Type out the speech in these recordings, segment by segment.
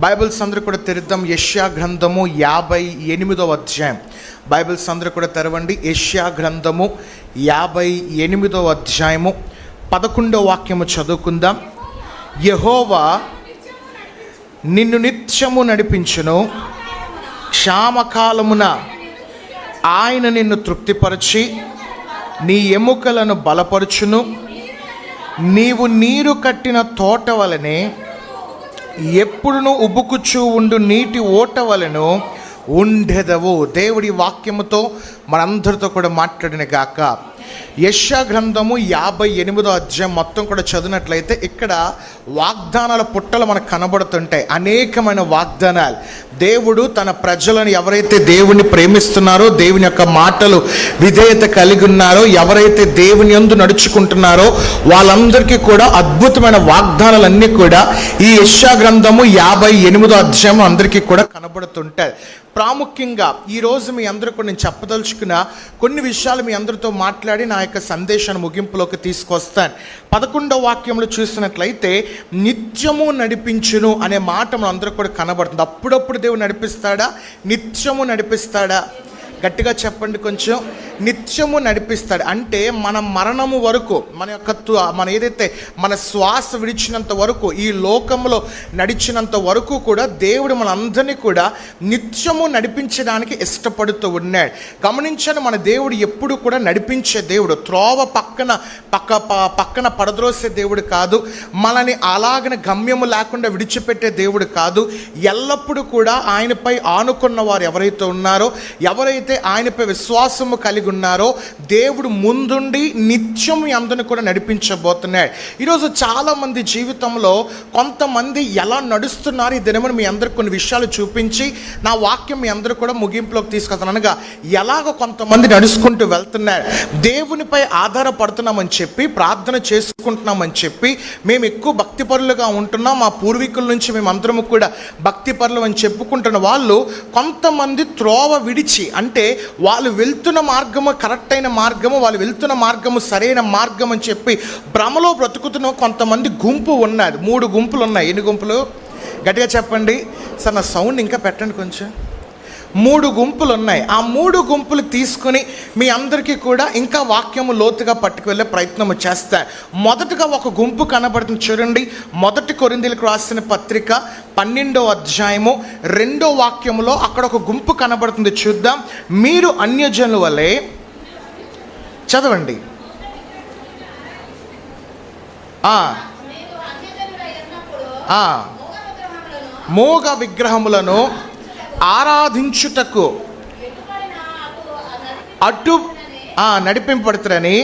Bibles అందరూ కూడా తెరుద్దాం. యష్యా గ్రంథము యాభై ఎనిమిదవ అధ్యాయం. బైబిల్స్ అందరూ కూడా తెరవండి. యష్యా గ్రంథము యాభై ఎనిమిదవ అధ్యాయము. పదకొండవ వాక్యము చదువుకుందాం. యహోవా నిన్ను నిత్యము నడిపించును. క్షామకాలమున ఆయన నిన్ను తృప్తిపరచి నీ ఎముకలను బలపరుచును. నీవు నీరు కట్టిన తోట వలనే ఎప్పుడును ఉబ్బుకుచూ ఉండు నీటి ఓట వలెను ఉండెదవు. దేవుడి వాక్యముతో మనందరితో కూడా మాట్లాడిన గాక. యశ గ్రంథము యాభై ఎనిమిదో అధ్యాయం మొత్తం కూడా చదివినట్లయితే ఇక్కడ వాగ్దానాల పుట్టలు మనకు కనబడుతుంటాయి. అనేకమైన వాగ్దానాలు. దేవుడు తన ప్రజలను ఎవరైతే దేవుని ప్రేమిస్తున్నారో దేవుని యొక్క మాటలు విధేయత కలిగి ఉన్నారో ఎవరైతే దేవుని యందు నడుచుకుంటున్నారో వాళ్ళందరికీ కూడా అద్భుతమైన వాగ్దానాలన్నీ కూడా ఈ యశా గ్రంథము యాభై ఎనిమిదో అధ్యాయం అందరికీ కూడా కనబడుతుంటాయి. ప్రాముఖ్యంగా ఈరోజు మీ అందరూ కూడా నేను చెప్పదలుచుకున్న కొన్ని విషయాలు మీ అందరితో మాట్లాడి నా యొక్క సందేశాన్ని ముగింపులోకి తీసుకొస్తాను. పదకొండవ వాక్యంలో చూసినట్లయితే నిత్యము నడిపించును అనే మాట మన అందరూ కూడా కనబడుతుంది. అప్పుడప్పుడు దేవుడు నడిపిస్తాడా? నిత్యము నడిపిస్తాడా? గట్టిగా చెప్పండి కొంచెం. నిత్యము నడిపిస్తాడు. అంటే మన మరణము వరకు మన యొక్క త్వ- మన ఏదైతే మన శ్వాస విడిచినంత వరకు ఈ లోకంలో నడిచినంత వరకు కూడా దేవుడు మనందరినీ కూడా నిత్యము నడిపించడానికి ఇష్టపడుతూ ఉన్నాడు. గమనించండి మన దేవుడు ఎప్పుడు కూడా నడిపించే దేవుడు. త్రోవ పక్కన పక్క ప- పక్కన పడద్రోసే దేవుడు కాదు. మనని అలాగని గమ్యము లేకుండా విడిచిపెట్టే దేవుడు కాదు. ఎల్లప్పుడూ కూడా ఆయనపై ఆనుకున్న వారు ఎవరైతే ఉన్నారో ఎవరైతే ఆయనపై విశ్వాసము కలిగి ఉన్నారో దేవుడు ముందుండి నిత్యం అందరిని కూడా నడిపించబోతున్నాడు. ఈరోజు చాలామంది జీవితంలో కొంతమంది ఎలా నడుస్తున్నారు ఈ దినమని మీ అందరికి కొన్ని విషయాలు చూపించి నా వాక్యం మీ అందరూ కూడా ముగింపులోకి తీసుకొస్తాను. అనగా ఎలాగ కొంతమంది నడుచుకుంటూ వెళ్తున్నారు. దేవునిపై ఆధారపడుతున్నామని చెప్పి ప్రార్థన చేసుకుంటున్నామని చెప్పి మేము ఎక్కువ భక్తిపరులుగా ఉంటున్నాం. మా పూర్వీకుల నుంచి మేము అందరము కూడా భక్తిపరులు అని చెప్పుకుంటున్న వాళ్ళు కొంతమంది త్రోవ విడిచి అంటే అంటే వాళ్ళు వెళ్తున్న మార్గము కరెక్ట్ అయిన మార్గము వాళ్ళు వెళ్తున్న మార్గము సరైన మార్గం అని చెప్పి భ్రమలో బ్రతుకుతున్న కొంతమంది గుంపు ఉన్నది. మూడు గుంపులు ఉన్నాయి. ఎన్ని గుంపులు? గట్టిగా చెప్పండి. సార్ నా సౌండ్ ఇంకా పెట్టండి కొంచెం. మూడు గుంపులు ఉన్నాయి ఆ మూడు గుంపులు తీసుకుని మీ అందరికీ కూడా ఇంకా వాక్యము లోతుగా పట్టుకువెళ్ళే ప్రయత్నం చేస్తాను మొదటగా ఒక గుంపు కనబడుతుంది చూడండి. మొదటి కొరిందీలకు రాసిన పత్రిక పన్నెండో అధ్యాయము రెండో వాక్యములో అక్కడ ఒక గుంపు కనబడుతుంది చూద్దాం. మీరు అన్యజనుల వలె చదవండి. మోగ విగ్రహములను ఆరాధించుటకు అటు నడిపింపడుతారని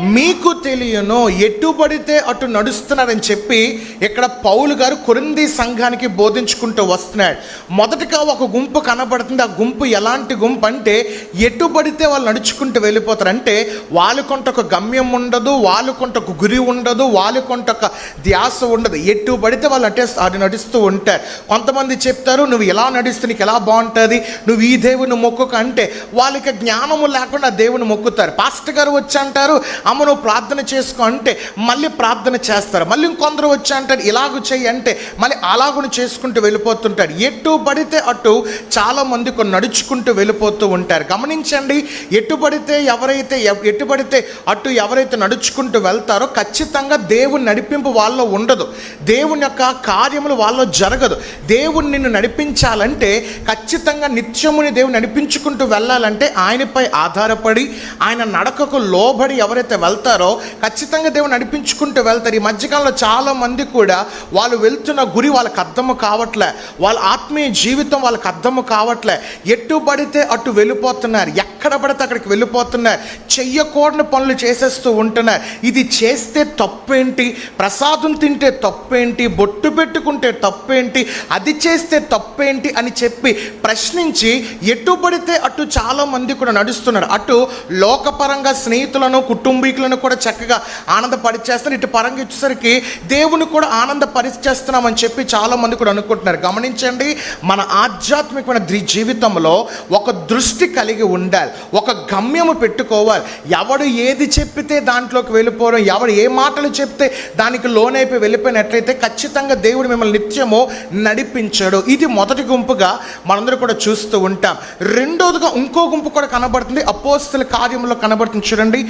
మీకు తెలియను ఎటు పడితే అటు నడుస్తున్నారని చెప్పి ఇక్కడ పౌలు గారు కొరింది సంఘానికి బోధించుకుంటూ వస్తున్నాడు. మొదటగా ఒక గుంపు కనబడుతుంది. ఆ గుంపు ఎలాంటి గుంపు అంటే ఎటు పడితే వాళ్ళు నడుచుకుంటూ వెళ్ళిపోతారు అంటే వాళ్ళకుంట ఒక గమ్యం ఉండదు వాళ్ళకుంట ఒక గురి ఉండదు వాళ్ళకుంట ఒక ధ్యాస ఉండదు. ఎటు పడితే వాళ్ళు అటే అది నడుస్తూ ఉంటారు. కొంతమంది చెప్తారు నువ్వు ఎలా నడిస్తే నీకు ఎలా బాగుంటుంది? నువ్వు ఈ దేవుని మొక్కుక అంటే వాళ్ళకి జ్ఞానము లేకుండా దేవుని మొక్కుతారు. పాస్టర్ గారు వచ్చి అంటారు అమ్మ నువ్వు ప్రార్థన చేసుకో అంటే మళ్ళీ ప్రార్థన చేస్తారు. మళ్ళీ ఇంకొందరు వచ్చి అంటాడు ఇలాగ చెయ్యి అంటే మళ్ళీ అలాగును చేసుకుంటూ వెళ్ళిపోతుంటాడు. ఎటు పడితే అటు చాలా మంది కొన్ని నడుచుకుంటూ వెళ్ళిపోతూ ఉంటారు. గమనించండి ఎటు పడితే ఎవరైతే ఎవ్- ఎటు పడితే అటు ఎవరైతే నడుచుకుంటూ వెళ్తారో ఖచ్చితంగా దేవుని నడిపింపు వాళ్ళలో ఉండదు. దేవుని యొక్క కార్యములు వాళ్ళలో జరగదు. దేవుని నిన్ను నడిపించాలంటే ఖచ్చితంగా నిత్యముని దేవుని నడిపించుకుంటూ వెళ్ళాలంటే ఆయనపై ఆధారపడి ఆయన నడకకు లోబడి ఎవరైతే వెళ్తారో ఖచ్చితంగా దేవుని నడిపించుకుంటూ వెళ్తారు. ఈ మధ్యకాలంలో చాలా మంది కూడా వాళ్ళు వెళ్తున్న గురి వాళ్ళకి అర్థము కావట్లే. వాళ్ళ ఆత్మీయ జీవితం వాళ్ళకి అర్థము కావట్లే. ఎటు పడితే అటు వెళ్ళిపోతున్నారు. ఎక్కడ పడితే అక్కడికి వెళ్ళిపోతున్నారు. చెయ్యకూడని పనులు చేసేస్తూ ఉంటున్నారు. ఇది చేస్తే తప్పేంటి? ప్రసాదం తింటే తప్పేంటి? బొట్టు పెట్టుకుంటే తప్పేంటి? అది చేస్తే తప్పేంటి అని చెప్పి ప్రశ్నించి ఎటు పడితే అటు చాలా మంది కూడా నడుస్తున్నారు. అటు లోకపరంగా స్నేహితులను కుటుంబీకులను కూడా చక్కగా ఆనందపరిచేస్తారు ఇటు పరంగా వచ్చేసరికి దేవుని కూడా ఆనందపరిచేస్తున్నామని చెప్పి చాలా మంది కూడా అనుకుంటున్నారు. గమనించండి మన ఆధ్యాత్మికమైన జీవితంలో ఒక దృష్టి కలిగి ఉండాలి. ఒక గమ్యము పెట్టుకోవాలి. ఎవడు ఏది చెప్పితే దాంట్లోకి వెళ్ళిపోవడం ఎవడు ఏ మాటలు చెప్తే దానికి లోనైపోయి వెళ్ళిపోయినట్లయితే ఖచ్చితంగా దేవుడు మిమ్మల్ని నిత్యము నడిపించాడు. ఇది మొదటి గుంపుగా మనందరూ కూడా చూస్తూ ఉంటాం. రెండోదిగా ఇంకో గుంపు కూడా కనబడుతుంది. అపోస్తుల కార్యంలో కనబడుతుంది. చూడండి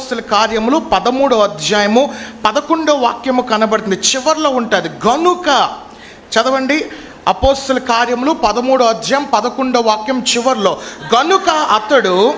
అపోస్తుల కార్యములు పదమూడో అధ్యాయము పదకొండో వాక్యము కనబడుతుంది. చివర్లో ఉంటుంది. గనుక చదవండి. అపోస్తుల కార్యములు పదమూడో అధ్యాయం పదకొండో వాక్యం చివర్లో. గనుక అతడు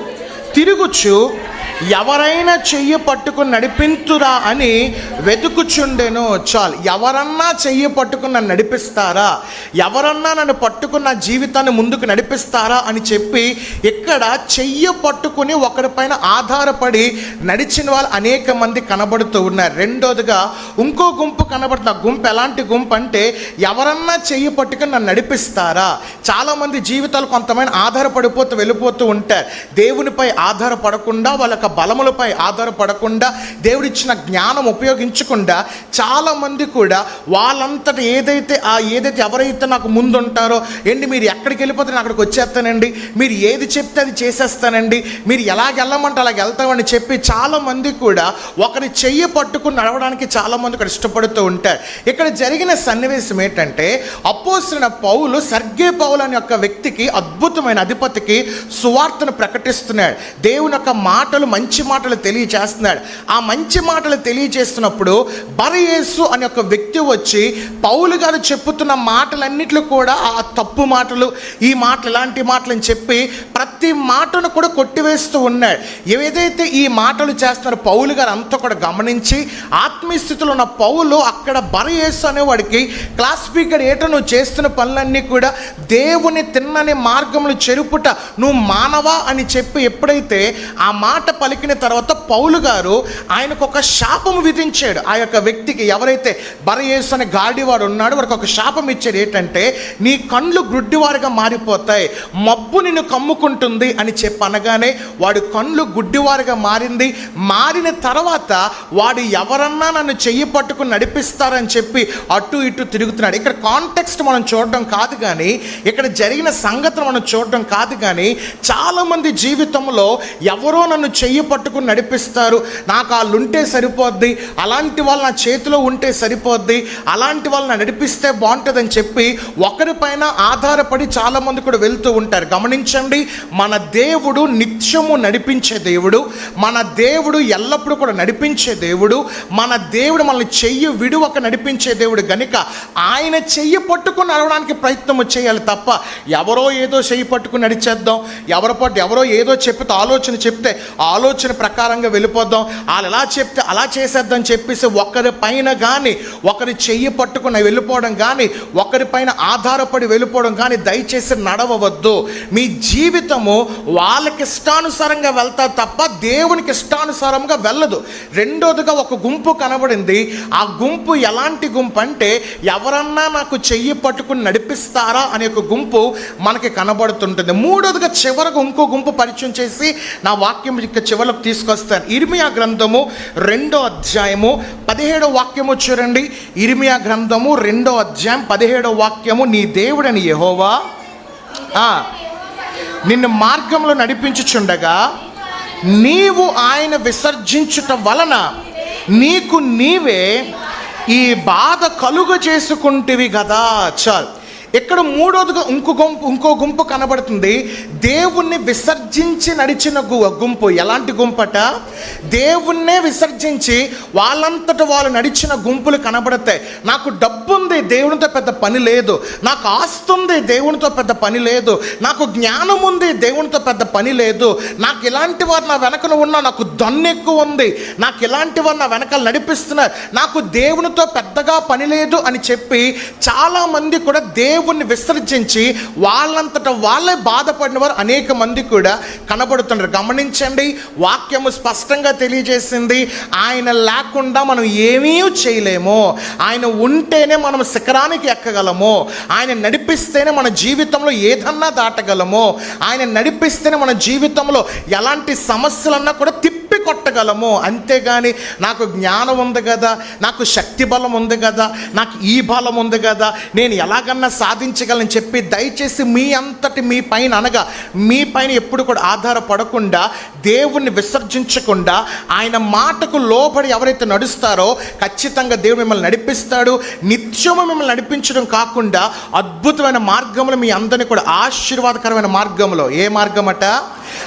తిరుగుచు ఎవరైనా చెయ్యి పట్టుకుని నడిపింతురా అని వెతుకుచుండెను చాలు. ఎవరన్నా చెయ్యి పట్టుకుని నన్ను నడిపిస్తారా? ఎవరన్నా నన్ను పట్టుకున్న నా జీవితాన్ని ముందుకు నడిపిస్తారా అని చెప్పి ఇక్కడ చెయ్యి పట్టుకుని ఒకరిపైన ఆధారపడి నడిచిన వాళ్ళు అనేక మంది కనబడుతూ ఉన్నారు. రెండోదిగా ఇంకో గుంపు కనబడుతుంది. ఆ గుంపు ఎలాంటి గుంపు అంటే ఎవరన్నా చెయ్యి పట్టుకుని నన్ను నడిపిస్తారా? చాలామంది జీవితాలు కొంతమంది ఆధారపడిపోతూ వెళ్ళిపోతూ ఉంటారు. దేవునిపై ఆధారపడకుండా వాళ్ళ యొక్క బలములపై ఆధారపడకుండా దేవుడిచ్చిన జ్ఞానం ఉపయోగించకుండా చాలామంది కూడా వాళ్ళంతట ఏదైతే ఆ ఏదైతే ఎవరైతే నాకు ముందు ఉంటారో ఏంటి మీరు ఎక్కడికి వెళ్ళిపోతే నేను అక్కడికి వచ్చేస్తానండి? మీరు ఏది చెప్తే అది చేసేస్తానండి? మీరు ఎలా వెళ్ళమంటే అలాగ వెళ్తామని చెప్పి చాలామంది కూడా ఒకరి చెయ్యి పట్టుకుని నడవడానికి చాలామంది ఇక్కడ ఇష్టపడుతూ ఉంటారు. ఇక్కడ జరిగిన సన్నివేశం ఏంటంటే అపోసిన పౌలు సర్గే పౌలు అనే ఒక వ్యక్తికి అద్భుతమైన అధిపతికి సువార్తను ప్రకటిస్తున్నాడు. దేవుని యొక్క మాటలు మంచి మాటలు తెలియజేస్తున్నాడు ఆ మంచి మాటలు తెలియజేస్తున్నప్పుడు బరయేసు అనే ఒక వ్యక్తి వచ్చి పౌలు గారు చెప్పుతున్న మాటలన్నిట్లో కూడా ఆ తప్పు మాటలు ఈ మాటలు ఇలాంటి మాటలు అని చెప్పి ప్రతి మాటను కూడా కొట్టివేస్తూ ఉన్నాడు. ఏదైతే ఈ మాటలు చేస్తున్నారో పౌలు గారు అంతా కూడా గమనించి ఆత్మీయస్థితిలో ఉన్న పౌలు అక్కడ బరయేసు అనేవాడికి క్లాస్ స్పీకర్ ఏటో నువ్వు చేస్తున్న పనులన్నీ కూడా దేవుని తిన్నని మార్గములు చెరుపుట నువ్వు మానవా అని చెప్పి ఎప్పుడైతే ఆ మాట పలికిన తర్వాత పౌలు గారు ఆయనకు ఒక శాపము విధించాడు. ఆ యొక్క వ్యక్తికి ఎవరైతే బరయేసు అనే గాడివాడు ఉన్నాడో వాడికి ఒక శాపం ఇచ్చాడు. ఏంటంటే నీ కళ్ళు గుడ్డివారుగా మారిపోతాయి. మబ్బు నిన్ను కమ్ముకుంటుంది అని చెప్పి అనగానే వాడి కళ్ళు గుడ్డివారుగా మారింది. మారిన తర్వాత వాడు ఎవరన్నా నన్ను చెయ్యి పట్టుకుని నడిపిస్తారని చెప్పి అటు ఇటు తిరుగుతున్నాడు. ఇక్కడ కాంటెక్స్ట్ మనం చూడడం కాదు కానీ ఇక్కడ జరిగిన సంగతులు మనం చూడడం కాదు కానీ చాలామంది జీవితంలో ఎవరో నన్ను చెయ్యి చెయ్యి పట్టుకుని నడిపిస్తారు. నాకు వాళ్ళు ఉంటే సరిపోద్ది అలాంటి వాళ్ళు నా చేతిలో ఉంటే సరిపోద్ది అలాంటి వాళ్ళు నా నడిపిస్తే బాగుంటుందని చెప్పి ఒకరిపైన ఆధారపడి చాలామంది కూడా వెళ్తూ ఉంటారు. గమనించండి మన దేవుడు నిత్యము నడిపించే దేవుడు మన దేవుడు ఎల్లప్పుడూ కూడా నడిపించే దేవుడు మన దేవుడు మనల్ని చెయ్యి విడువక నడిపించే దేవుడు గనుక ఆయన చెయ్యి పట్టుకుని నడవడానికి ప్రయత్నం చేయాలి తప్ప ఎవరో ఏదో చెయ్యి పట్టుకుని నడిచేద్దాం ఎవరి పట్టు ఎవరో ఏదో చెప్తే ఆలోచన చెప్తే ఆ ఆలోచన ప్రకారంగా వెళ్ళిపోద్దాం. వాళ్ళు ఎలా చెప్తే అలా చేసేద్దాం చెప్పేసి ఒకరి పైన కానీ ఒకరి చెయ్యి పట్టుకుని వెళ్ళిపోవడం కానీ ఒకరి పైన ఆధారపడి వెళ్ళిపోవడం కానీ దయచేసి నడవవద్దు. మీ జీవితము వాళ్ళకి ఇష్టానుసారంగా వెళ్తా తప్ప దేవునికి ఇష్టానుసారంగా వెళ్ళదు. రెండోదిగా ఒక గుంపు కనబడింది. ఆ గుంపు ఎలాంటి గుంపు అంటే ఎవరన్నా నాకు చెయ్యి పట్టుకుని నడిపిస్తారా అనే ఒక గుంపు మనకి కనబడుతుంటుంది. మూడోదిగా చివరకు ఇంకో గుంపు పరిచయం చేసి నా వాక్యం చివరకు తీసుకొస్తాను. ఇర్మియా గ్రంథము రెండో అధ్యాయము పదిహేడో వాక్యము చూడండి. ఇర్మియా గ్రంథము రెండో అధ్యాయం పదిహేడో వాక్యము నీ దేవుడని యెహోవా ఆ, నిన్ను మార్గంలో నడిపించుచుండగా నీవు ఆయన విసర్జించుట వలన నీకు నీవే ఈ బాధ కలుగ చేసుకుంటివి కదా చాలు. ఇక్కడ మూడోదిగా ఇంకో గుంపు ఇంకో గుంపు కనబడుతుంది. దేవుణ్ణి విసర్జించి నడిచిన గుంపు. ఎలాంటి గుంపట? దేవుణ్ణే విసర్జించి వాళ్ళంతట వాళ్ళు నడిచిన గుంపులు కనబడతాయి. నాకు డబ్బు ఉంది దేవునితో పెద్ద పని లేదు. నాకు ఆస్తి ఉంది దేవునితో పెద్ద పని లేదు. నాకు జ్ఞానం ఉంది దేవునితో పెద్ద పని లేదు. నాకు ఇలాంటి వారు నా వెనకన ఉన్నా నాకు దన్ను ఎక్కువ ఉంది నాకు ఇలాంటి వారు నా వెనకాల నడిపిస్తున్నారు. నాకు దేవునితో పెద్దగా పని లేదు అని చెప్పి చాలామంది కూడా దేవుణ్ణి విసర్జించి వాళ్ళంతట వాళ్ళే బాధపడిన వారు అనేక మంది కూడా కనబడుతున్నారు గమనించండి వాక్యము స్పష్టంగా తెలియజేసింది ఆయన లేకుండా మనం ఏమీ చేయలేము. ఆయన ఉంటేనే మనం శిఖరానికి ఎక్కగలము. ఆయన నడిపిస్తేనే మన జీవితంలో ఏదన్నా దాటగలము. ఆయన నడిపిస్తేనే మన జీవితంలో ఎలాంటి సమస్యలన్నా కూడా తిప్పి కొట్టగలము అంతేగాని నాకు జ్ఞానం ఉంది కదా నాకు శక్తి బలం ఉంది కదా నాకు ఈ బలం ఉంది కదా నేను ఎలాగన్నా సాధించగలని చెప్పి దయచేసి మీ అంతటి మీ పైన అనగా మీ పైన ఎప్పుడు కూడా ఆధారపడకుండా దేవుణ్ణి విసర్జించకుండా ఆయన మాటకు లోబడి ఎవరైతే నడుస్తారో ఖచ్చితంగా దేవుడు మిమ్మల్ని నడిపిస్తాడు. నిత్యము మిమ్మల్ని నడిపించడం కాకుండా అద్భుతమైన మార్గంలో మీ అందరినీ కూడా ఆశీర్వాదకరమైన మార్గంలో ఏ మార్గం అట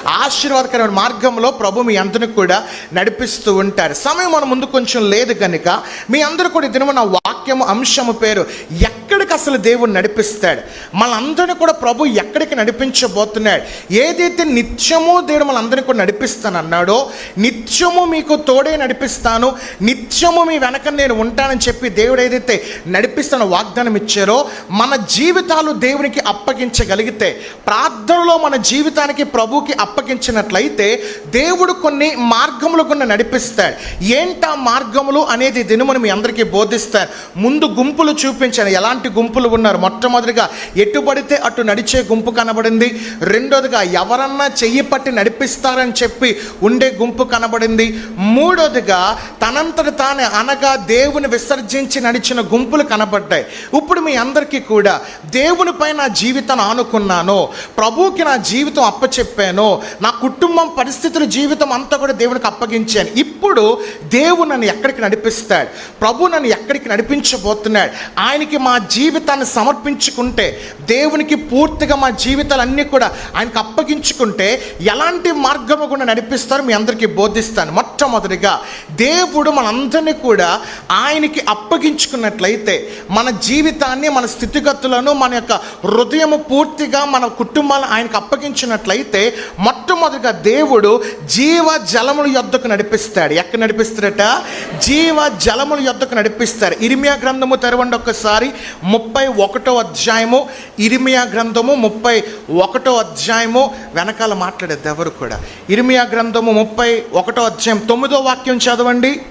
ఆశీర్వాదకరమైన మార్గంలో ప్రభు మీ అందరిని కూడా నడిపిస్తూ ఉంటారు. సమయం మన ముందు కొంచెం లేదు కనుక మీ అందరూ కూడా దినము నా వాక్యము అంశము పేరు ఎక్కడికి అసలు దేవుడు నడిపిస్తాడు? మనందరిని కూడా ప్రభు ఎక్కడికి నడిపించబోతున్నాడు? ఏదైతే నిత్యము దేవుడు మనందరినీ కూడా నడిపిస్తాను అన్నాడో నిత్యము మీకు తోడే నడిపిస్తాను నిత్యము మీ వెనక నేను ఉంటానని చెప్పి దేవుడు ఏదైతే నడిపిస్తానో వాగ్దానం ఇచ్చారో మన జీవితాలు దేవునికి అప్పగించగలిగితే ప్రార్థనలో మన జీవితానికి ప్రభుకి అప్పగించినట్లయితే దేవుడు కొన్ని మార్గములు కొన్ని నడిపిస్తాడు. ఏంటా మార్గములు అనేది దినమును మీ అందరికీ బోధిస్తారు ముందు గుంపులు చూపించాను ఎలాంటి గుంపులు ఉన్నారు? మొట్టమొదటిగా ఎటు పడితే అటు నడిచే గుంపు కనబడింది. రెండోదిగా ఎవరన్నా చెయ్యి పట్టి నడిపిస్తారని చెప్పి ఉండే గుంపు కనబడింది. మూడోదిగా తనంతట తానే అనగా దేవుని విసర్జించి నడిచిన గుంపులు కనబడ్డాయి. ఇప్పుడు మీ అందరికీ కూడా దేవునిపై నా జీవితాన్ని ఆనుకున్నాను ప్రభువుకి నా జీవితం అప్పచెప్పాను నా కుటుంబం పరిస్థితులు జీవితం అంతా కూడా దేవునికి అప్పగించాను. ఇప్పుడు దేవుడు నన్ను ఎక్కడికి నడిపిస్తాడు? ప్రభు నన్ను ఎక్కడికి నడిపించబోతున్నాడు? ఆయనకి మా జీవితాన్ని సమర్పించుకుంటే దేవునికి పూర్తిగా మా జీవితాలన్నీ కూడా ఆయనకు అప్పగించుకుంటే ఎలాంటి మార్గము కూడా నడిపిస్తారో మీ అందరికీ బోధిస్తాను. మొట్టమొదటిగా దేవుడు మనందరినీ కూడా ఆయనకి అప్పగించుకున్నట్లయితే మన జీవితాన్ని మన స్థితిగతులను మన యొక్క హృదయము పూర్తిగా మన కుటుంబాలను ఆయనకు అప్పగించినట్లయితే మొట్టమొదటిగా దేవుడు జీవ జలముల యొద్దకు నడిపిస్తాడు. ఎక్కడ నడిపిస్తాడట? జీవ జలముల యొద్దకు నడిపిస్తాడు. ఇరిమియా గ్రంథము తెరవండి ఒక్కసారి. ముప్పై ఒకటో అధ్యాయము. ఇరిమియా గ్రంథము ముప్పై ఒకటో అధ్యాయము. వెనకాల మాట్లాడేది ఎవరు కూడా? ఇరిమియా గ్రంథము ముప్పై ఒకటో అధ్యాయం. తొమ్మిదో వాక్యం చదవండి.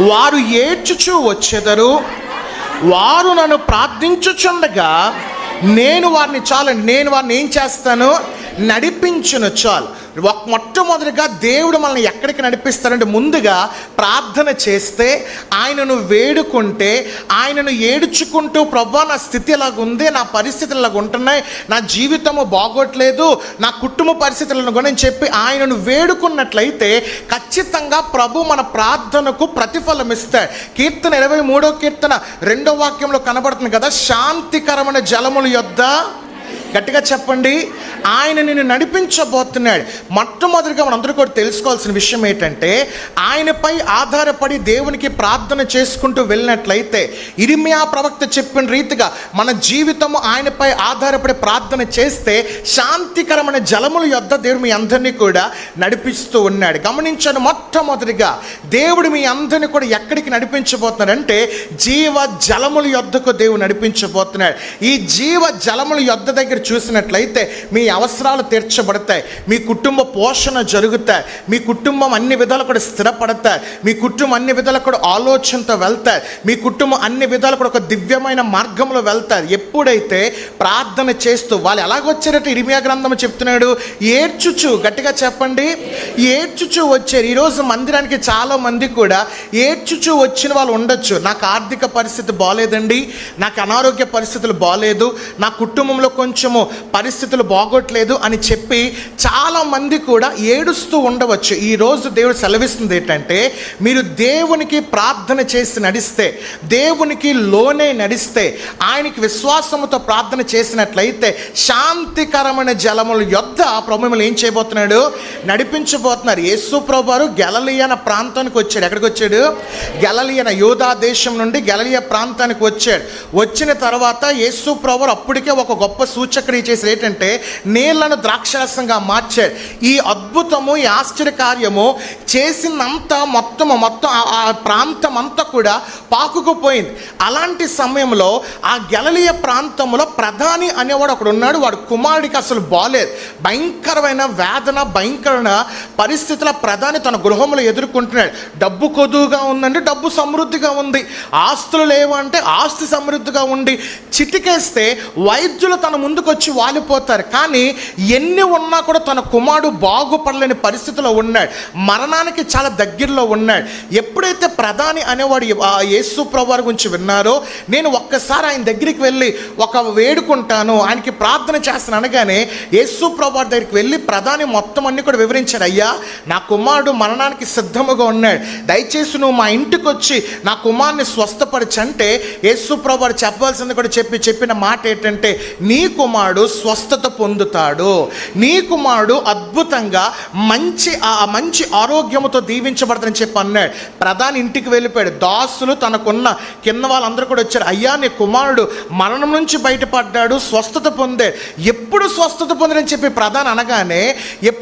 వారు ఏడ్చుచూ వచ్చెదరు. వారు నన్ను ప్రార్థించుచుండగా నేను వారిని చాలండి నేను వారిని ఏం చేస్తాను? నడిపించును చాలు. ఒక మొట్టమొదటిగా దేవుడు మనల్ని ఎక్కడికి నడిపిస్తారంటే ముందుగా ప్రార్థన చేస్తే ఆయనను వేడుకుంటే ఆయనను ఏడుచుకుంటూ ప్రభా నా స్థితి ఇలాగ నా పరిస్థితులు ఇలాగ ఉంటున్నాయి? నా జీవితము బాగోట్లేదు. నా కుటుంబ పరిస్థితులను కూడా నేను చెప్పి ఆయనను వేడుకున్నట్లయితే ఖచ్చితంగా ప్రభు మన ప్రార్థనకు ప్రతిఫలం ఇస్తాడు కీర్తన ఇరవై మూడో కీర్తన రెండో వాక్యంలో కనబడుతుంది కదా శాంతికరమైన జలముల యొద్ద గట్టిగా చెప్పండి. ఆయన నిన్ను నడిపించబోతున్నాడు. మొట్టమొదటిగా మనందరూ కూడా తెలుసుకోవాల్సిన విషయం ఏంటంటే ఆయనపై ఆధారపడి దేవునికి ప్రార్థన చేసుకుంటూ వెళ్ళినట్లయితే ఇరిమియా ప్రవక్త చెప్పిన రీతిగా మన జీవితము ఆయనపై ఆధారపడి ప్రార్థన చేస్తే శాంతికరమైన జలముల యొద్ద దేవుడు మీ అందరినీ కూడా నడిపిస్తూ ఉన్నాడు. గమనించాను మొట్టమొదటిగా దేవుడు మీ అందరినీ కూడా ఎక్కడికి నడిపించబోతున్నాడంటే జీవ జలముల యొద్దకు దేవుడు నడిపించబోతున్నాడు. ఈ జీవ జలముల యొద్ద దగ్గర చూసినట్లయితే మీ అవసరాలు తీర్చబడతాయి. మీ కుటుంబ పోషణ జరుగుతాయి. మీ కుటుంబం అన్ని విధాలు కూడా స్థిరపడతాయి. మీ కుటుంబం అన్ని విధాలు కూడా ఆలోచనతో వెళ్తాయి. మీ కుటుంబం అన్ని విధాలు కూడా ఒక దివ్యమైన మార్గంలో వెళ్తారు ఎప్పుడైతే ప్రార్థన చేస్తూ వాళ్ళు ఎలాగొచ్చారట ఇరిమియా గ్రంథం చెప్తున్నాడు ఏడ్చుచు. గట్టిగా చెప్పండి. ఏడ్చుచు వచ్చారు. ఈరోజు మందిరానికి చాలా మంది కూడా ఏడ్చుచు వచ్చిన వాళ్ళు ఉండొచ్చు. నాకు ఆర్థిక పరిస్థితి బాగాలేదండి నాకు అనారోగ్య పరిస్థితులు బాగాలేదు నా కుటుంబంలో కొంచెం కొంచెము పరిస్థితులు బాగోట్లేదు అని చెప్పి చాలా మంది కూడా ఏడుస్తూ ఉండవచ్చు. ఈరోజు దేవుడు సెలవిస్తుంది ఏంటంటే మీరు దేవునికి ప్రార్థన చేసి నడిస్తే దేవునికి లోనే నడిస్తే ఆయనకి విశ్వాసముతో ప్రార్థన చేసినట్లయితే శాంతికరమైన జలముల యొద్ద ప్రభు మిమ్మల్ని ఏం చేయబోతున్నాడు? నడిపించబోతున్నారు. యేసు ప్రభువారు గెలలియన ప్రాంతానికి వచ్చాడు. ఎక్కడికి వచ్చాడు? గెలలియన యూదా దేశం నుండి గెలలియ ప్రాంతానికి వచ్చాడు. వచ్చిన తర్వాత యేసు ప్రభువారు అప్పటికే ఒక గొప్ప సూచక్రియ చేసేది ఏంటంటే నీళ్ళను ద్రాక్షరసంగా మార్చాడు ఈ అద్భుతము ఈ ఆశ్చర్య కార్యము చేసినంత మొత్తము మొత్తం ఆ- ప్రాంతం అంతా కూడా పాకుకుపోయింది అలాంటి సమయంలో ఆ గెలలియ ప్రాంతంలో ప్రధాని అనేవాడు ఒకడు ఉన్నాడు. వాడు కుమారుడికి అసలు బాలేదు. భయంకరమైన వేదన భయంకరమైన పరిస్థితుల ప్రధాని తన గృహంలో ఎదుర్కొంటున్నాడు. డబ్బు కొదువుగా ఉందంటే డబ్బు సమృద్ధిగా ఉంది. ఆస్తులు లేవంటే ఆస్తి సమృద్ధిగా ఉండి చిటికేస్తే వైద్యులు తన ముందుకు ముందుకొచ్చి వాలిపోతారు. కానీ ఎన్ని ఉన్నా కూడా తన కుమారుడు బాగుపడలేని పరిస్థితిలో ఉన్నాడు. మరణానికి చాలా దగ్గరలో ఉన్నాడు. ఎప్పుడైతే ప్రధాని అనేవాడు ఆ యేసు ప్రభువారి గురించి విన్నారో నేను ఒక్కసారి ఆయన దగ్గరికి వెళ్ళి ఒక వేడుకుంటాను ఆయనకి ప్రార్థన చేస్తాను అనగానే యేసు ప్రభువారి దగ్గరికి వెళ్ళి ప్రధాని మొత్తం అన్ని కూడా వివరించాడు. అయ్యా నా కుమారుడు మరణానికి సిద్ధముగా ఉన్నాడు. దయచేసి నువ్వు మా ఇంటికి వచ్చి నా కుమారుని స్వస్థపరచంటే యేసు ప్రభువారు చెప్పవలసింది కూడా చెప్పి చెప్పిన మాట ఏంటంటే నీ కుమారుడు స్వస్థత పొందుతాడు. నీ కుమారుడు అద్భుతంగా మంచి ఆ మంచి ఆరోగ్యముతో దీవించబడతని చెప్పి అన్నాడు. ప్రధాని ఇంటికి వెళ్ళిపోయాడు. దాసులు తనకున్న కింద వాళ్ళందరూ కూడా వచ్చారు. అయ్యా నీ కుమారుడు మరణం నుంచి బయటపడ్డాడు స్వస్థత పొందాడు ఎప్పుడు స్వస్థత పొందని చెప్పి ప్రధాని అనగానే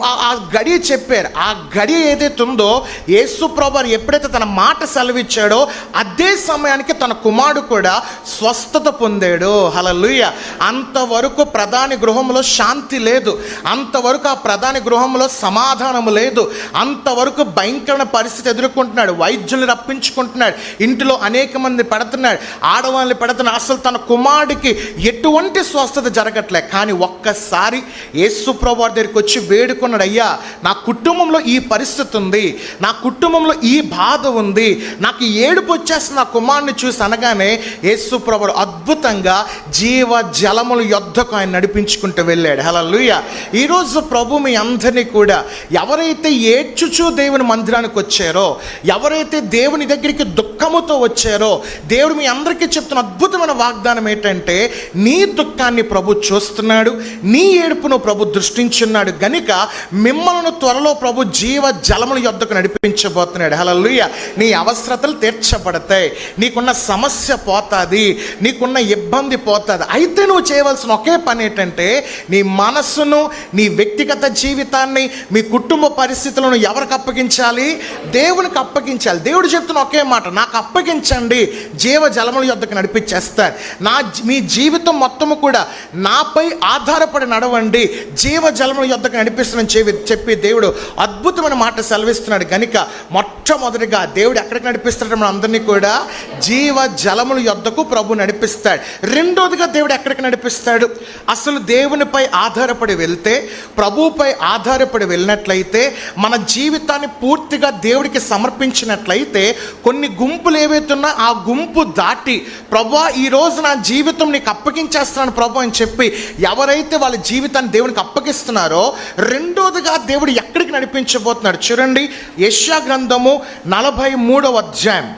ఆ- గడియ చెప్పారు. ఆ గడియ ఏదైతే ఉందో యేసు ప్రభు ఎప్పుడైతే తన మాట సెలవిచ్చాడో అదే సమయానికి తన కుమారుడు కూడా స్వస్థత పొందాడు. హలలుయ అంతవరకు ప్రధాని గృహంలో శాంతి లేదు. అంతవరకు ఆ ప్రధాని గృహంలో సమాధానం లేదు. అంతవరకు భయంకరమైన పరిస్థితి ఎదుర్కొంటున్నాడు. వైద్యుల్ని రప్పించుకుంటున్నాడు. ఇంటిలో అనేక మంది పెడుతున్నాడు. ఆడవాళ్ళని పెడుతున్నాడు. అసలు తన కుమారుడికి ఎటువంటి స్వస్థత జరగట్లే. కానీ ఒక్కసారి యేసుప్రభు దగ్గరికి వచ్చి వేడుకున్నాడు అయ్యా నా కుటుంబంలో ఈ పరిస్థితి ఉంది. నా కుటుంబంలో ఈ బాధ ఉంది. నాకు ఏడుపు వచ్చేస్తుంది. నా కుమారుని చూసి అనగానే యేసు అద్భుతంగా జీవ జలములు యొద్దకు ఆయన నడిపించుకుంటూ వెళ్ళాడు. లూయ ఈరోజు ప్రభు మీ అందరినీ కూడా ఎవరైతే ఏడ్చుచూ దేవుని మందిరానికి వచ్చారో ఎవరైతే దేవుని దగ్గరికి దుఃఖముతో వచ్చారో దేవుడు మీ అందరికీ చెప్తున్న అద్భుతమైన వాగ్దానం ఏంటంటే నీ దుఃఖాన్ని ప్రభు చూస్తున్నాడు నీ ఏడుపును ప్రభు దృష్టించున్నాడు. గనుక మిమ్మల్ని త్వరలో ప్రభు జీవ జలముల యొద్దకు నడిపించబోతున్నాడు. లూయ నీ అవసరతలు తీర్చబడతాయి. నీకున్న సమస్య పోతుంది. నీకున్న ఇబ్బంది పోతుంది. అయితే నువ్వు చేయవలసిన ఒకే పని ఏంటంటే నీ మనస్సును నీ వ్యక్తిగత జీవితాన్ని మీ కుటుంబ పరిస్థితులను ఎవరికి అప్పగించాలి? దేవునికి అప్పగించాలి. దేవుడు చెప్తున్న ఒకే మాట నాకు అప్పగించండి. జీవ జలముల యొద్దకు నడిపించేస్తారు నా మీ జీవితం మొత్తము కూడా నాపై ఆధారపడి నడవండి. జీవ జలముల యొద్దకు నడిపిస్తున్నాను చెవి చెప్పి దేవుడు అద్భుతమైన మాట సెలవిస్తున్నాడు. కనుక మొట్టమొదటిగా దేవుడు ఎక్కడికి నడిపిస్తాడు మన అందరినీ కూడా జీవ జలముల యొద్దకు ప్రభు నడిపిస్తాడు. రెండోదిగా దేవుడు ఎక్కడికి నడిపిస్తాడు? అసలు దేవునిపై ఆధారపడి వెళ్తే ప్రభువుపై ఆధారపడి వెళ్ళినట్లయితే మన జీవితాన్ని పూర్తిగా దేవుడికి సమర్పించినట్లయితే కొన్ని గుంపులు ఏవైతున్నా ఆ గుంపు దాటి ప్రభా ఈరోజు నా జీవితం నీకు అప్పగించేస్తున్నాను ప్రభు అని చెప్పి ఎవరైతే వాళ్ళ జీవితాన్ని దేవునికి అప్పగిస్తున్నారో రెండోదిగా దేవుడు ఎక్కడికి నడిపించబోతున్నాడు చూడండి యశ్యా గ్రంథము నలభై మూడవ అధ్యాయం.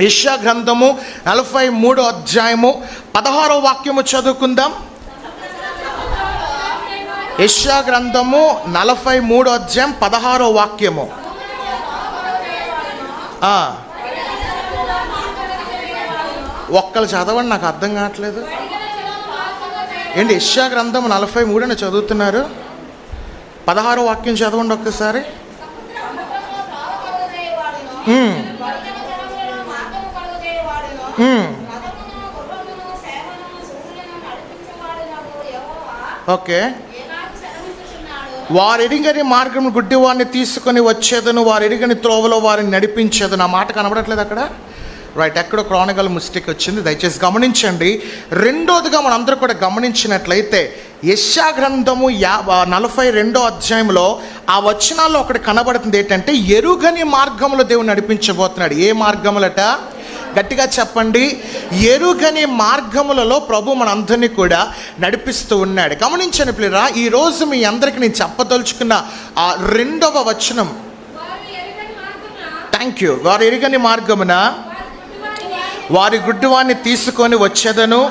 యశ్యా గ్రంథము నలభై మూడో అధ్యాయము పదహారో వాక్యము చదువుకుందాం. యశ్యా గ్రంథము నలభై మూడో అధ్యాయం పదహారో వాక్యము. ఒక్కరు చదవండి నాకు అర్థం కావట్లేదు. ఏంటి యశ్యా గ్రంథం నలభై మూడుని చదువుతున్నారు? పదహారో వాక్యం చదవండి ఒక్కసారి. ఓకే. వారు ఎరిగని మార్గం గుడ్డివాడిని తీసుకొని వచ్చేదను వారు ఎడిగని త్రోవలో వారిని నడిపించేదను. ఆ మాట కనబడట్లేదు అక్కడ? రైట్ ఎక్కడో క్రానికల్ మిస్టేక్ వచ్చింది. దయచేసి గమనించండి. రెండోదిగా మనం కూడా గమనించినట్లయితే యశా గ్రంథము యా నలభై రెండో అధ్యాయంలో ఆ వచనాల్లో ఒకటి కనబడుతుంది. ఏంటంటే ఎరుగని మార్గంలో దేవుడు నడిపించబోతున్నాడు. ఏ మార్గములట? గట్టిగా చెప్పండి. ఎరుగని మార్గములలో ప్రభు మనందరినీ కూడా నడిపిస్తూ ఉన్నాడు. గమనించండి పిల్లరా ఈరోజు మీ అందరికీ నేను చెప్పదలుచుకున్న ఆ రెండవ వచనం. థ్యాంక్ యూ వారు ఎరుగని మార్గమున వారి గుడ్డువాన్ని తీసుకొని వచ్చేదను.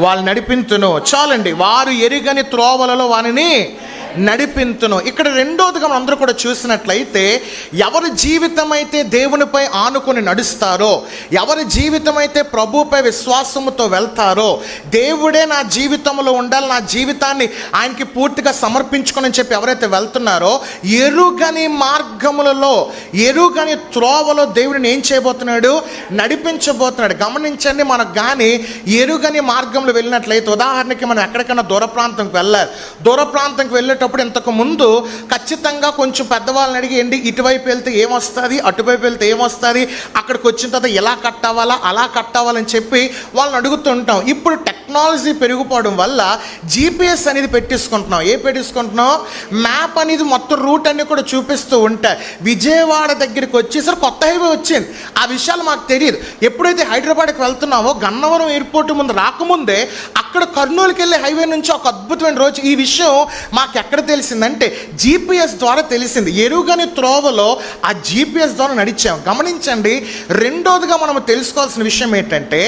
వాళ్ళు నడిపింతును. చాలండి. వారు ఎరుగని త్రోవలలో వారిని నడిపింతును. ఇక్కడ రెండోదిగా మనం అందరూ కూడా చూసినట్లయితే ఎవరి జీవితం అయితే దేవునిపై ఆనుకొని నడుస్తారో ఎవరి జీవితం అయితే ప్రభుపై విశ్వాసముతో వెళ్తారో దేవుడే నా జీవితంలో ఉండాలి నా జీవితాన్ని ఆయనకి పూర్తిగా సమర్పించుకొని చెప్పి ఎవరైతే వెళ్తున్నారో ఎరుగని మార్గములలో ఎరుగని త్రోవలో దేవుడిని ఏం చేయబోతున్నాడు? నడిపించబోతున్నాడు. గమనించండి మనకు కానీ ఎరుగని మార్గంలో వెళ్ళినట్లయితే ఉదాహరణకి మనం ఎక్కడికైనా దూర ప్రాంతంకి వెళ్ళాలి. దూర ప్రాంతంకి వెళ్ళి వెళ్ళేటప్పుడు ఇంతకు ముందు ఖచ్చితంగా కొంచెం పెద్దవాళ్ళని అడిగి ఏంటి ఇటువైపు వెళ్తే ఏమొస్తుంది? అటువైపు వెళ్తే ఏమొస్తుంది? అక్కడికి వచ్చిన తర్వాత ఎలా కట్టవాలా అలా కట్టవాలని చెప్పి వాళ్ళని అడుగుతుంటాం. ఇప్పుడు టెక్ టెక్నాలజీ పెరిగిపోవడం వల్ల జీపీఎస్ అనేది పెట్టేసుకుంటున్నాం ఏ పెట్టేసుకుంటున్నాం మ్యాప్ అనేది మొత్తం రూట్ అన్ని కూడా చూపిస్తూ ఉంటాయి విజయవాడ దగ్గరికి వచ్చేసరి కొత్త హైవే వచ్చింది. ఆ విషయాలు మాకు తెలియదు. ఎప్పుడైతే హైదరాబాద్కి వెళ్తున్నామో గన్నవరం ఎయిర్పోర్ట్ ముందు రాకముందే అక్కడ కర్నూలుకి వెళ్ళే హైవే నుంచి ఒక అద్భుతమైన రోజు. ఈ విషయం మాకు ఎక్కడ తెలిసిందంటే జీపీఎస్ ద్వారా తెలిసింది. ఎరుగని త్రోవలో ఆ జీపీఎస్ ద్వారా నడిచాం. గమనించండి. రెండోదిగా మనం తెలుసుకోవాల్సిన విషయం ఏంటంటే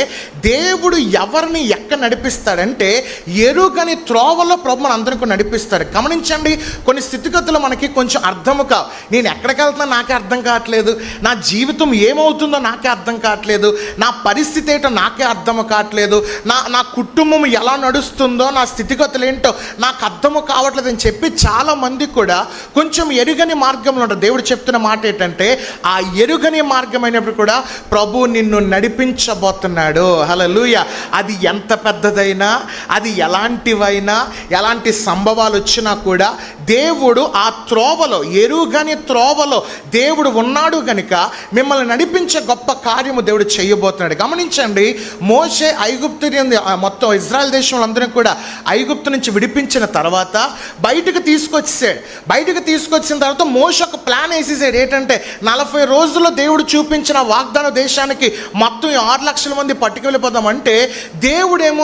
దేవుడు ఎవరిని ఎక్కడ నడిపిస్తాడంటే ఎరుగని త్రోవలో ప్రభు మన అందరికీ నడిపిస్తాడు. గమనించండి కొన్ని స్థితిగతులు మనకి కొంచెం అర్థము కావు. నేను ఎక్కడికి వెళ్తున్నా నాకే అర్థం కావట్లేదు. నా జీవితం ఏమవుతుందో నాకే అర్థం కావట్లేదు. నా పరిస్థితి ఏంటో నాకే అర్థం కావట్లేదు. నా నా కుటుంబం ఎలా నడుస్తుందో నా స్థితిగతులు ఏంటో నాకు అర్థము కావట్లేదు అని చెప్పి చాలామంది కూడా కొంచెం ఎరుగని మార్గంలో ఉంటారు. దేవుడు చెప్తున్న మాట ఏంటంటే ఆ ఎరుగని మార్గం అయినప్పుడు కూడా ప్రభు నిన్ను నడిపించబోతున్నాడు. హలలుయ అది ఎంత పెద్ద పెద్దదైనా అది ఎలాంటివైనా ఎలాంటి సంభవాలు వచ్చినా కూడా దేవుడు ఆ త్రోవలో ఎరుగని త్రోవలో దేవుడు ఉన్నాడు కనుక మిమ్మల్ని నడిపించే గొప్ప కార్యము దేవుడు చేయబోతున్నాడు. గమనించండి మోసే ఐగుప్తు మొత్తం ఇజ్రాయల్ దేశంలో అందరినీ కూడా ఐగుప్తు నుంచి విడిపించిన తర్వాత బయటకు తీసుకొచ్చేసాడు బయటకు తీసుకొచ్చిన తర్వాత మోస ఒక ప్లాన్ వేసేసాడు. ఏంటంటే నలభై రోజుల్లో దేవుడు చూపించిన వాగ్దాన దేశానికి మొత్తం ఆరు లక్షల మంది పట్టుకెళ్ళిపోదామంటే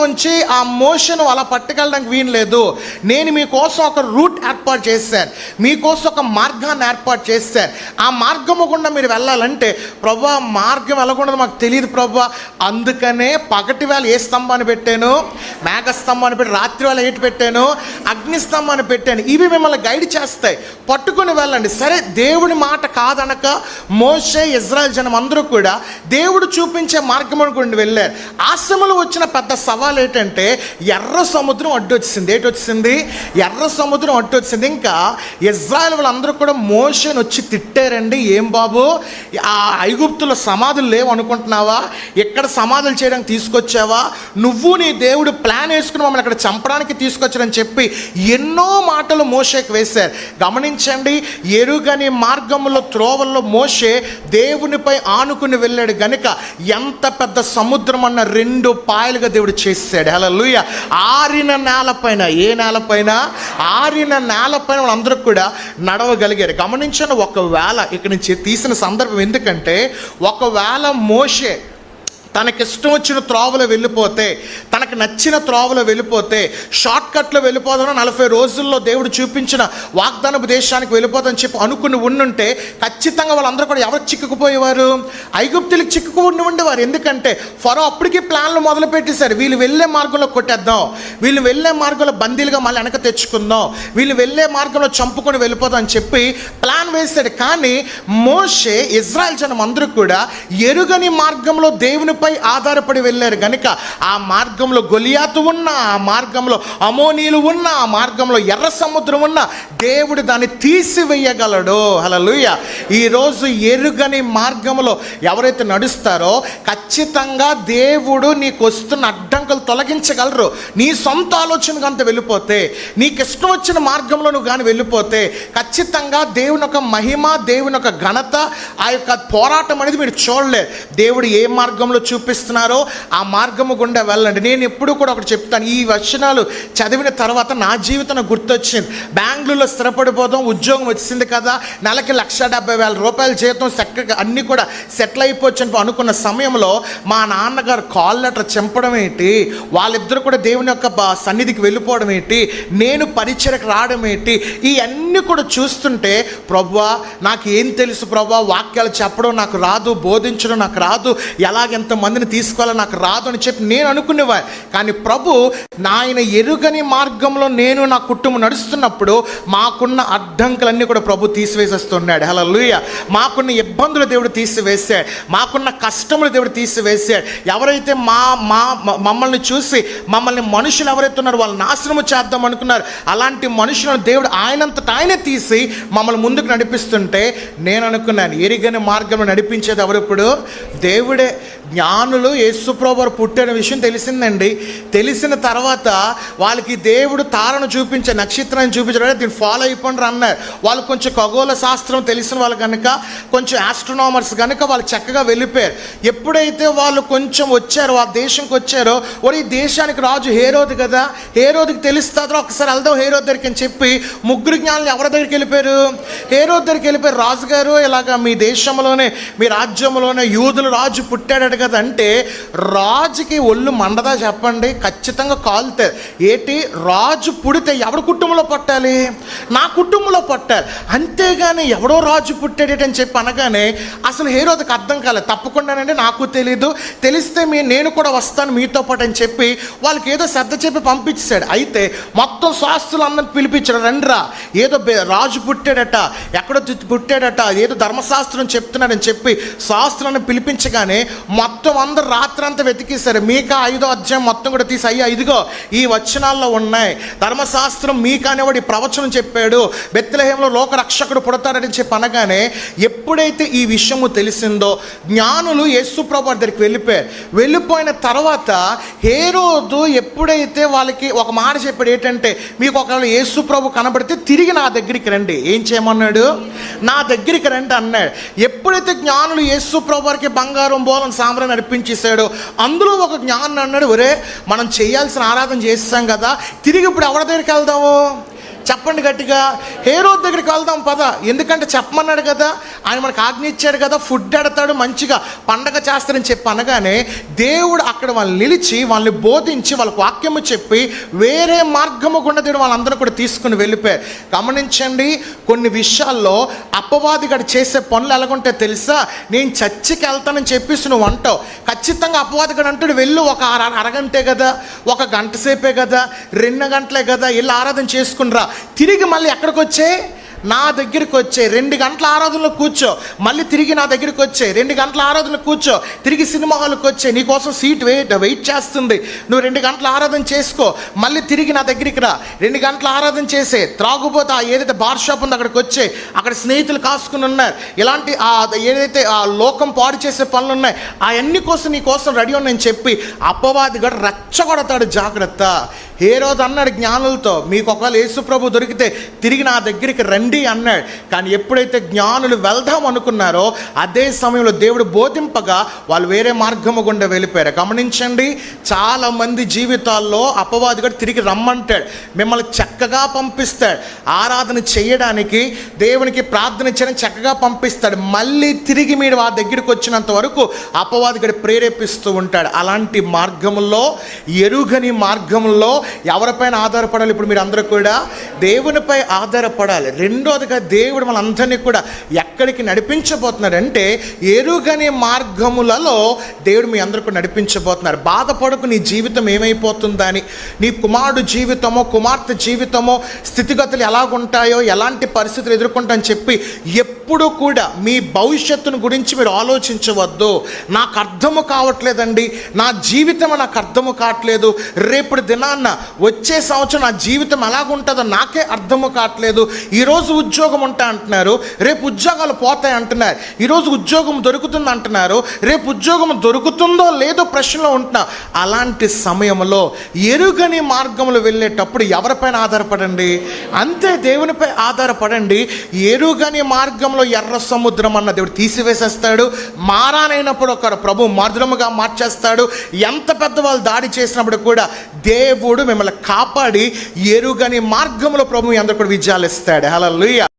నుంచి ఆ మోషన్ అలా పట్టుకెళ్ళడానికి వీలు లేదు. నేను మీకోసం ఒక రూట్ ఏర్పాటు చేశాను. మీకోసం ఒక మార్గాన్ని ఏర్పాటు చేశాను. ఆ మార్గము గుండా మీరు వెళ్ళాలంటే ప్రభా మార్గం వెళ్ళకుండా మాకు తెలియదు ప్రభా. అందుకనే పగటి వేళ ఏ స్తంభాన్ని పెట్టాను? మేఘస్తంభాన్ని పెట్టి రాత్రి వేళ ఏటి పెట్టాను? అగ్ని స్తంభాన్ని పెట్టాను. ఇవి మిమ్మల్ని గైడ్ చేస్తాయి. పట్టుకొని వెళ్ళండి. సరే దేవుని మాట కాదనక మోసే ఇజ్రాయల్ జనం అందరూ కూడా దేవుడు చూపించే మార్గం గుండి వెళ్ళారు. ఆశ్రమంలో వచ్చిన పెద్ద సవాల్ ఏంటంటే ఎర్ర సముద్రం అడ్డొచ్చింది ఏటొచ్చింది ఎర్ర సముద్రం అడ్డొచ్చింది ఇంకా ఇజ్రాయల్ వాళ్ళందరూ కూడా మోషన్ వచ్చి తిట్టారండి. ఏం బాబు? ఆ ఐగుప్తుల సమాధులు లేవు అనుకుంటున్నావా? ఎక్కడ సమాధులు చేయడానికి తీసుకొచ్చావా? నువ్వు నీ దేవుడు ప్లాన్ వేసుకుని మమ్మల్ని అక్కడ చంపడానికి తీసుకొచ్చారని చెప్పి ఎన్నో మాటలు మోషేకి వేశారు. గమనించండి ఎరుగని మార్గంలో త్రోవల్లో మోషే దేవునిపై ఆనుకుని వెళ్ళాడు. గనుక ఎంత పెద్ద సముద్రం అన్న రెండు పాయలుగా దేవుడు చేశాడు. అలా ఆరిన నేలపైన ఏ నేలపైన? ఆరిన నేలపైన వాళ్ళందరూ కూడా నడవగలిగారు. గమనించిన ఒకవేళ ఇక్కడి నుంచి తీసిన సందర్భం ఎందుకంటే ఒకవేళ మోషే తనకిష్టం వచ్చిన త్రోవలో వెళ్ళిపోతే తనకు నచ్చిన త్రోవలో వెళ్ళిపోతే షార్ట్ కట్లో వెళ్ళిపోదాం నలభై రోజుల్లో దేవుడు చూపించిన వాగ్దానపు దేశానికి వెళ్ళిపోదని చెప్పి అనుకుని ఉండుంటే ఖచ్చితంగా వాళ్ళందరూ కూడా ఎవరు చిక్కుకుపోయేవారు? ఐగుప్తులకు చిక్కుకు ఉండేవారు. ఎందుకంటే ఫరో అప్పటికి ప్లాన్లు మొదలు పెట్టేశారు వీళ్ళు వెళ్ళే మార్గంలో కొట్టేద్దాం. వీళ్ళు వెళ్ళే మార్గంలో బందీలుగా మళ్ళీ వెనక తెచ్చుకుందాం. వీళ్ళు వెళ్ళే మార్గంలో చంపుకొని వెళ్ళిపోదాం అని చెప్పి ప్లాన్ వేశాడు. కానీ మోషే ఇజ్రాయెల్ జనం అందరూ కూడా ఎరుగని మార్గంలో దేవుని దేవునిపై ఆధారపడి వెళ్ళారు. గనుక ఆ మార్గంలో గొలియాతు ఉన్న ఆ మార్గంలో అమోనీలు ఉన్న ఆ మార్గంలో ఎర్ర సముద్రం ఉన్న దేవుడు దాన్ని తీసివేయగలడు. హలలుయ ఈరోజు ఎరుగని మార్గంలో ఎవరైతే నడుస్తారో ఖచ్చితంగా దేవుడు నీకు వస్తున్న అడ్డంకులు తొలగించగలరు. నీ సొంత ఆలోచనకు అంత వెళ్ళిపోతే నీకు ఇష్టం వచ్చిన మార్గంలో నువ్వు కానీ వెళ్ళిపోతే ఖచ్చితంగా దేవుని యొక్క మహిమ దేవుని యొక్క ఘనత ఆ యొక్క పోరాటం అనేది మీరు చూడలేదు దేవుడు ఏ మార్గంలో చూపిస్తున్నారో ఆ మార్గము గుండా వెళ్ళండి. నేను ఎప్పుడు కూడా ఒకటి చెప్తాను. ఈ వచనాలు చదివిన తర్వాత నా జీవితం గుర్తొచ్చింది. బెంగళూరులో స్థిరపడిపోదాం ఉద్యోగం వచ్చింది కదా నెలకి లక్ష డెబ్బై వేల రూపాయల జీతం చక్కగా అన్నీ కూడా సెటిల్ అయిపోవచ్చు అని అనుకున్న సమయంలో మా నాన్నగారు కాల్ లెటర్ చంపడం ఏంటి? వాళ్ళిద్దరు కూడా దేవుని యొక్క సన్నిధికి వెళ్ళిపోవడం ఏంటి? నేను పరిచయకు రావడం ఏంటి? ఇవన్నీ కూడా చూస్తుంటే ప్రభా నాకు ఏం తెలుసు ప్రభా వాక్యాలు చెప్పడం నాకు రాదు బోధించడం నాకు రాదు ఎలాగెంత మందిని తీసుకోవాలో నాకు రాదు అని చెప్పి నేను అనుకునేవారు కానీ ప్రభు నాయన ఎరుగని మార్గంలో నేను నా కుటుంబం నడుస్తున్నప్పుడు మాకున్న అడ్డంకులన్నీ కూడా ప్రభు తీసివేసేస్తున్నాడు. హలో లూయ మాకున్న ఇబ్బందులు దేవుడు తీసివేశాడు. మాకున్న కష్టములు దేవుడు తీసివేశాడు. ఎవరైతే మా మా మమ్మల్ని చూసి మమ్మల్ని మనుషులు ఎవరైతే ఉన్నారో వాళ్ళు నాశనము చేద్దాం అనుకున్నారు అలాంటి మనుషులను దేవుడు ఆయనంతట ఆయనే తీసి మమ్మల్ని ముందుకు నడిపిస్తుంటే నేను అనుకున్నాను ఎరిగని మార్గంలో నడిపించేది ఎవరు ఇప్పుడు? దేవుడే. జ్ఞానులు యేసుప్రభు పుట్టిన విషయం తెలిసిందండి. తెలిసిన తర్వాత వాళ్ళకి దేవుడు తారను చూపించే నక్షత్రాన్ని చూపించడం దీన్ని ఫాలో అయిపోండి అన్నారు. వాళ్ళు కొంచెం ఖగోళ శాస్త్రం తెలిసిన వాళ్ళు కనుక కొంచెం ఆస్ట్రోనామర్స్ కనుక వాళ్ళు చక్కగా వెళ్ళిపోయారు. ఎప్పుడైతే వాళ్ళు కొంచెం వచ్చారో ఆ దేశంకి వచ్చారో ఒరే ఈ దేశానికి రాజు హేరోది కదా. హేరోదికి తెలుస్తుందో ఒకసారి వెళ్దాం హేరోద్ దగ్గరికి అని చెప్పి ముగ్గురు జ్ఞానులు ఎవరి దగ్గరికి వెళ్ళిపోయారు? హేరోద్ దగ్గరికి వెళ్ళిపోయారు. రాజుగారు ఇలాగా మీ దేశంలోనే మీ రాజ్యంలోనే యూదులు రాజు పుట్టాడట కదా. అంటే రాజుకి ఒళ్ళు మండదా చెప్పండి? ఖచ్చితంగా కాలుతారు ఏంటి? రాజు పుడితే ఎవడి కుటుంబంలో పట్టాలి? నా కుటుంబంలో పట్టాలి. అంతేగాని ఎవడో రాజు పుట్టాడేటని చెప్పి అనగానే అసలు హేరోదికి అర్థం కాలేదు తప్పకుండానండి నాకు తెలీదు. తెలిస్తే మీ నేను కూడా వస్తాను మీతో పాటు అని చెప్పి వాళ్ళకి ఏదో శ్రద్ధ చెప్పి పంపించాడు అయితే మొత్తం శాస్త్రులు అందరిని పిలిపించాడు రండిరా ఏదో రాజు పుట్టాడట ఎక్కడో పుట్టాడట ఏదో ధర్మశాస్త్రం చెప్తున్నాడని చెప్పి శాస్త్రాన్ని పిలిపించగానే మొత్తం అందరు రాత్రంతా వెతికేశారు. మీక ఐదో అధ్యాయం మొత్తం కూడా తీసి అయ్యా ఇదిగో ఈ వచనాల్లో ఉన్నాయి. ధర్మశాస్త్రం మీకా అనేవాడు ఈ ప్రవచనం చెప్పాడు. బెత్తలహేమలో లోక రక్షకుడు పుడతాడని చెప్పి అనగానే ఎప్పుడైతే ఈ విషయము తెలిసిందో జ్ఞానులు యేసు ప్రభు దగ్గరికి వెళ్ళిపోయారు. వెళ్ళిపోయిన తర్వాత హేరోదు ఎప్పుడైతే వాళ్ళకి ఒక మాట చెప్పాడు ఏంటంటే మీకు ఒకవేళ యేసు ప్రభు కనబడితే తిరిగి నా దగ్గరికి రండి. ఏం చేయమన్నాడు? నా దగ్గరికి రండి అన్నాడు. ఎప్పుడైతే జ్ఞానులు యేసు ప్రభు వారికి బంగారం బోలం సాంబ్రాన్ని నడిపించేశాడు అందులో ఒక జ్ఞానం అన్నాడు ఒరే మనం చేయాల్సిన ఆరాధన చేస్తాం కదా తిరిగి ఇప్పుడు ఎవరి దగ్గరికి వెళ్దాము? చెప్పండి గట్టిగా. హేరో దగ్గరికి వెళ్దాం పద. ఎందుకంటే చెప్పమన్నాడు కదా ఆయన మనకు ఆజ్ఞ ఇచ్చాడు కదా ఫుడ్ అడతాడు మంచిగా పండగ చేస్తారని చెప్పి అనగానే దేవుడు అక్కడ వాళ్ళని నిలిచి వాళ్ళని బోధించి వాళ్ళకి వాక్యము చెప్పి వేరే మార్గము గుండా దేవుడు వాళ్ళందరూ కూడా తీసుకుని వెళ్ళిపోయారు. గమనించండి కొన్ని విషయాల్లో అపవాదిగాడు చేసే పనులు ఎలాగుంటే తెలుసా? నేను చర్చికి వెళ్తానని చెప్పేసి నువ్వు అంటావు. ఖచ్చితంగా అపవాదిగాడు అంటాడు వెళ్ళు ఒక అరగంటే కదా ఒక గంట సేపే కదా రెండు గంటలే కదా వెళ్ళి ఆరాధన చేసుకునిరా తిరిగి మళ్ళీ ఎక్కడికి వచ్చే నా దగ్గరికి వచ్చే రెండు గంటల ఆరాధనలో కూర్చో. మళ్ళీ తిరిగి నా దగ్గరికి వచ్చే రెండు గంటల ఆరాధనలో కూర్చో. తిరిగి సినిమా హాల్కి వచ్చే నీకోసం సీట్ వెయిట్ వెయిట్ చేస్తుంది. నువ్వు రెండు గంటల ఆరాధన చేసుకో. మళ్ళీ తిరిగి నా దగ్గరికి రా. రెండు గంటల ఆరాధన చేసే త్రాగుబోతే ఆ ఏదైతే బార్ షాప్ ఉందో అక్కడికి వచ్చే అక్కడ స్నేహితులు కాసుకుని ఉన్నారు. ఇలాంటి ఆ ఏదైతే ఆ లోకం పాడు చేసే పనులు ఉన్నాయి అవన్నీ కోసం నీ కోసం రెడీ ఉన్నాయని చెప్పి అపవాదిగా రెచ్చగొడతాడు. జాగ్రత్త. ఏ రోజు అన్నాడు జ్ఞానులతో మీకు ఒకవేళ యేసుప్రభు దొరికితే తిరిగి నా దగ్గరికి రండి. అన్నాడు. కానీ ఎప్పుడైతే జ్ఞానులు వెళ్దాం అనుకున్నారో అదే సమయంలో దేవుడు బోధింపగా వాళ్ళు వేరే మార్గము గుండా వెళ్ళిపోయారు. గమనించండి చాలా మంది జీవితాల్లో కూడా తిరిగి రమ్మంటాడు. మిమ్మల్ని చక్కగా పంపిస్తాడు. ఆరాధన చేయడానికి దేవునికి ప్రార్థన చేయడం చక్కగా పంపిస్తాడు. మళ్ళీ తిరిగి మీరు ఆ దగ్గరికి వచ్చినంత వరకు అపవాదిగడి ప్రేరేపిస్తూ ఉంటాడు. అలాంటి మార్గంలో ఎరుగని మార్గంలో ఎవరిపైన ఆధారపడాలి? ఇప్పుడు మీరు అందరూ కూడా దేవునిపై ఆధారపడాలి. రెండు రెండోదిగా దేవుడు మనందరినీ కూడా ఎక్కడికి నడిపించబోతున్నాడంటే ఎరుగని మార్గములలో దేవుడు మీ అందరికీ నడిపించబోతున్నారు. బాధపడకు నీ జీవితం ఏమైపోతుందని నీ కుమారుడు జీవితమో కుమార్తె జీవితమో స్థితిగతులు ఎలాగుంటాయో ఎలాంటి పరిస్థితులు ఎదుర్కొంటా అని చెప్పి ఎప్పుడు కూడా మీ భవిష్యత్తును గురించి మీరు ఆలోచించవద్దు. నాకు అర్థము కావట్లేదండి. నా జీవితం నాకు అర్థము కావట్లేదు. రేపటి దినాన్న వచ్చే సంవత్సరం నా జీవితం ఎలాగుంటుందో నాకే అర్థము కావట్లేదు. ఈరోజు ఉద్యోగం ఉంటా అంటున్నారు రేపు ఉద్యోగాలు పోతాయి అంటున్నారు ఈరోజు ఉద్యోగం దొరుకుతుంది అంటున్నారు రేపు ఉద్యోగం దొరుకుతుందో లేదో ప్రశ్నలో ఉంటున్నా. అలాంటి సమయంలో ఎరుగని మార్గంలో వెళ్ళేటప్పుడు ఎవరిపైన ఆధారపడండి? అంతే దేవునిపై ఆధారపడండి. ఎరుగని మార్గంలో ఎర్ర సముద్రం అన్న దేవుడు తీసివేసేస్తాడు. మారానైనప్పుడు ఒకరు ప్రభు మధురముగా మార్చేస్తాడు. ఎంత పెద్ద వాళ్ళు దాడి చేసినప్పుడు కూడా దేవుడు మిమ్మల్ని కాపాడి ఎరుగని మార్గంలో ప్రభు మీ అందరూ కూడా విజయాలు ఇస్తాడు. హలో